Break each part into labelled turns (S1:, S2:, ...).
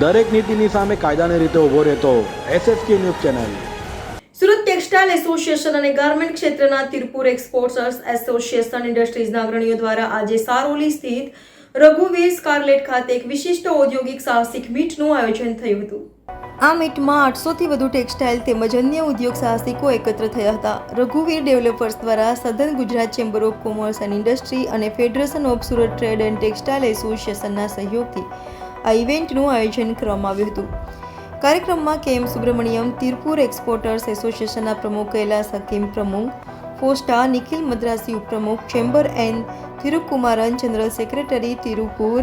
S1: દરેક નીતિની સામે કાયદાની રીતે ઊભો રહેતો SSK news channel.
S2: Surat textile association અને ગાર્મેન્ટ ક્ષેત્રના તિરપુર એક્સપોર્ટર્સ એસોસિએશન ઇન્ડસ્ટ્રીઝના અગ્રણીઓ દ્વારા આજે સારોલી સ્થિત રઘુવીર સ્કારલેટ ખાતે એક વિશિષ્ટ ઔદ્યોગિક સાહસિક મીટનું આયોજન થયું હતું. આ મીટમાં આઠસોથી વધુ ટેક્સટાઇલ તેમજ અન્ય ઉદ્યોગ સાહસિકો એકત્ર થયા હતા. રઘુવીર ડેવલપર્સ દ્વારા સધન Gujarat chamber of commerce and industry અને federation of Surat trade and textile એસોસિએશનના સહયોગથી આ ઇવેન્ટનું આયોજન કરવામાં આવ્યું હતું. કાર્યક્રમમાં કેએમ સુબ્રમણ્યમ, તિરપુર એક્સપોર્ટર્સ એસોસિએશનના પ્રમુખ કૈલાસ હકીમ પ્રમુખ, ફોસ્ટા નિખિલ મદ્રાસી ઉપપ્રમુખ, chamber and Thirukumaran general secretary Tiruppur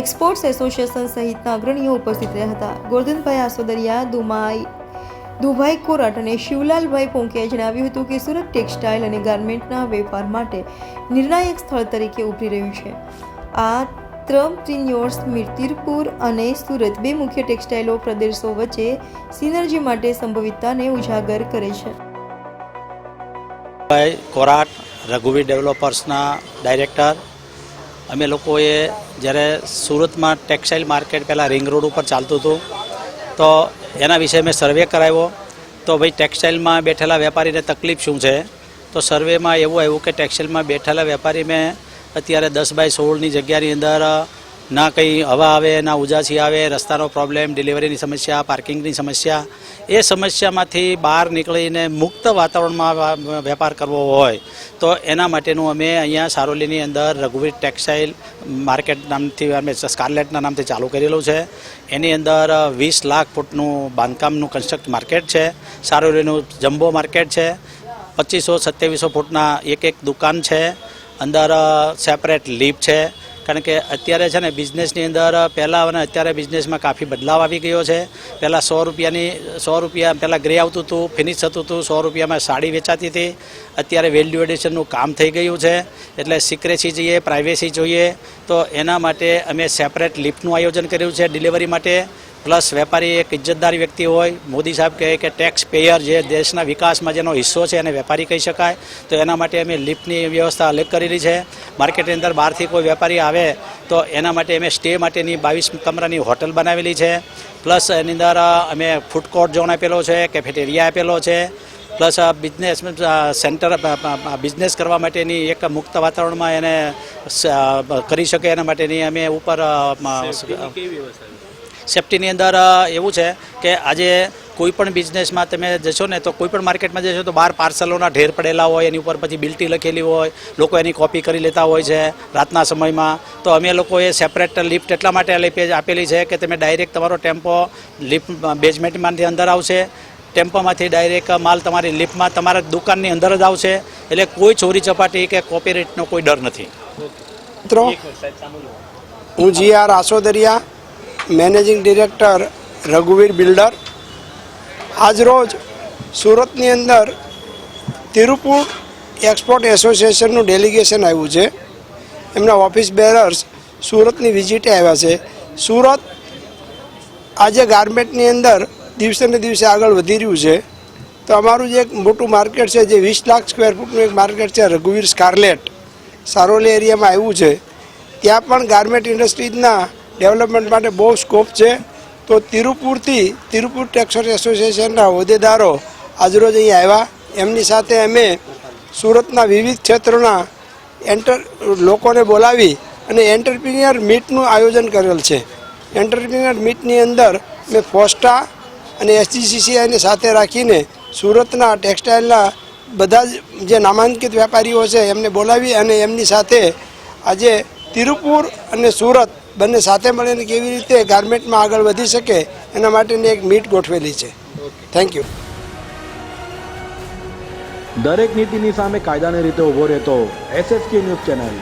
S2: exports association સહિતના અગ્રણીઓ ઉપસ્થિત રહ્યા હતા. ગોરધનભાઈ આસોદરિયા, દુમાઈ, દુભાઈ કોરટ અને શિવલાલભાઈ પોંકિયાએ જણાવ્યું હતું કે સુરત ટેક્સટાઇલ અને ગાર્મેન્ટના વેપાર માટે નિર્ણાયક સ્થળ તરીકે ઉભરી રહ્યું છે. આ ત્રમપ્રિન્યોર્સ મિરતીરપુર અને સુરત બે મુખ્ય ટેક્સટાઇલો પ્રદેશો વચ્ચે સિનર્જી માટે સંભવિતતાને ઉજાગર કરે છે.
S3: કોરાટ, રઘુવીર ડેવલપર્સના ડાયરેક્ટર. અમે લોકોએ જ્યારે સુરતમાં ટેક્સટાઇલ માર્કેટ પહેલાં રિંગ રોડ ઉપર ચાલતું હતું, તો એના વિશે મેં સર્વે કરાવ્યો. તો ભાઈ ટેક્સટાઇલમાં બેઠેલા વેપારીને તકલીફ શું છે? તો સર્વેમાં એવું આવ્યું કે ટેક્સટાઇલમાં બેઠેલા મેં અત્યારે દસ બાય સોળની જગ્યાની અંદર ના કંઈ હવા આવે, ના ઉજાસી આવે, રસ્તાનો પ્રોબ્લેમ ડિલિવરીની સમસ્યા પાર્કિંગની સમસ્યા, એ સમસ્યામાંથી બહાર નીકળીને મુક્ત વાતાવરણમાં વેપાર કરવો હોય, તો એના માટેનું અમે અહીંયા સારોલીની અંદર રઘુવીર ટેક્સટાઇલ માર્કેટ નામથી અમે સ્કારલેટના નામથી ચાલુ કરેલું છે. એની અંદર વીસ લાખ ફૂટનું બાંધકામનું કન્સ્ટ્રક્ટ માર્કેટ છે. સારોલીનું જમ્બો માર્કેટ છે. પચીસો સત્યાવીસો ફૂટના એક એક દુકાન છે. અંદર સેપરેટ લીપ છે. કારણ કે અત્યારે છે ને બિઝનેસની અંદર, પહેલાં અને અત્યારે બિઝનેસમાં કાફી બદલાવ આવી ગયો છે. પહેલાં સો રૂપિયાની, સો રૂપિયા પહેલાં ગ્રે આવતું હતું ફિનિશ થતું હતું, સો રૂપિયામાં સાડી વેચાતી હતી. અત્યારે વેલ્યુ એડિશનનું કામ થઈ ગયું છે. એટલે સિક્રેસી જોઈએ પ્રાઇવેસી જોઈએ. તો એના માટે અમે સેપરેટ લિફ્ટનું આયોજન કર્યું છે ડિલિવરી માટે. પ્લસ વેપારી એક ઇજ્જતદાર વ્યક્તિ હોય, મોદી સાહેબ કહે કે ટેક્સ પેયર જે દેશના વિકાસમાં જેનો હિસ્સો છે એને વેપારી કહી શકાય. તો એના માટે અમે લિફ્ટની વ્યવસ્થા અલગ કરેલી છે. માર્કેટની અંદર બહારથી કોઈ વેપારી આવે તો એના માટે અમે સ્ટે માટેની બાવીસ કમરાની હોટલ બનાવેલી છે. પ્લસ એની અંદર અમે ફૂડ કોર્ટ ઝોન આપેલો છે કેફેટેરિયા આપેલો છે. પ્લસ બિઝનેસ સેન્ટર બિઝનેસ કરવા માટેની એક મુક્ત વાતાવરણમાં એને કરી શકે એના માટેની અમે ઉપર સેફ્ટીની અંદર એવું છે કે આજે કોઈ પણ બિઝનેસમાં તમે જશો ને તો કોઈ પણ માર્કેટમાં જશો તો બહાર પાર્સલોના ઢેર પડેલા હોય, એની ઉપર પછી બિલ્ટી લખેલી હોય, લોકો એની કોપી કરી લેતા હોય છે રાતના સમયમાં. તો અમે લોકોએ સેપરેટ લિફ્ટ એટલા માટે પેજ આપેલી છે કે તમે ડાયરેક્ટ તમારો ટેમ્પો લિફ્ટ બેઝમેન્ટમાંથી અંદર આવશે. ટેમ્પોમાંથી ડાયરેક્ટ માલ તમારી લિફ્ટમાં તમારા દુકાનની અંદર જ આવશે. એટલે કોઈ ચોરી ચપાટી કે કોપીરાઇટનો કોઈ ડર નથી.
S4: મિત્રો, હું G R Asodariya managing director રઘુવીર builder. આજરોજ સુરતની અંદર તિરુપુર એક્સપોર્ટ એસોસિએશનનું ડેલિગેશન આવ્યું છે. એમના ઓફિસ બેરર્સ સુરતની વિઝિટે આવ્યા છે. સુરત આજે ગાર્મેન્ટની અંદર દિવસે ને દિવસે આગળ વધી રહ્યું છે. તો અમારું જે એક મોટું માર્કેટ છે, જે વીસ લાખ સ્ક્વેર ફૂટનું એક માર્કેટ છે, રઘુવીર સ્કારલેટ. સારોલી એરિયામાં આવ્યું છે. ત્યાં પણ ગાર્મેન્ટ ઇન્ડસ્ટ્રીઝના ડેવલપમેન્ટ માટે બહુ સ્કોપ છે. તો તિરુપુરથી તિરુપુર ટેક્સર એસોસિએશનના હોદ્દેદારો આજરોજ અહીં આવ્યા. એમની સાથે અમે સુરતના વિવિધ ક્ષેત્રોના એન્ટર, લોકોને બોલાવી અને એન્ટરપ્રિનિયર મીટનું આયોજન કરેલ છે. એન્ટરપ્રિનિયર મીટની અંદર મેં ફોસ્ટા અને એસજીસીસીઆઈને સાથે રાખીને સુરતના ટેક્સટાઇલના બધા જ જે નામાંકિત વેપારીઓ છે એમને બોલાવી અને એમની સાથે આજે તિરુપુર અને સુરત બંને સાથે મળીને કેવી રીતે ગાર્મેન્ટમાં આગળ વધી શકે, એના માટેની એક મીટ ગોઠવેલી છે. થેન્ક યુ
S1: દરેક નીતિની સામે કાયદાની રીતે ઊભો રહેતો એસએસકે ન્યૂઝ ચેનલ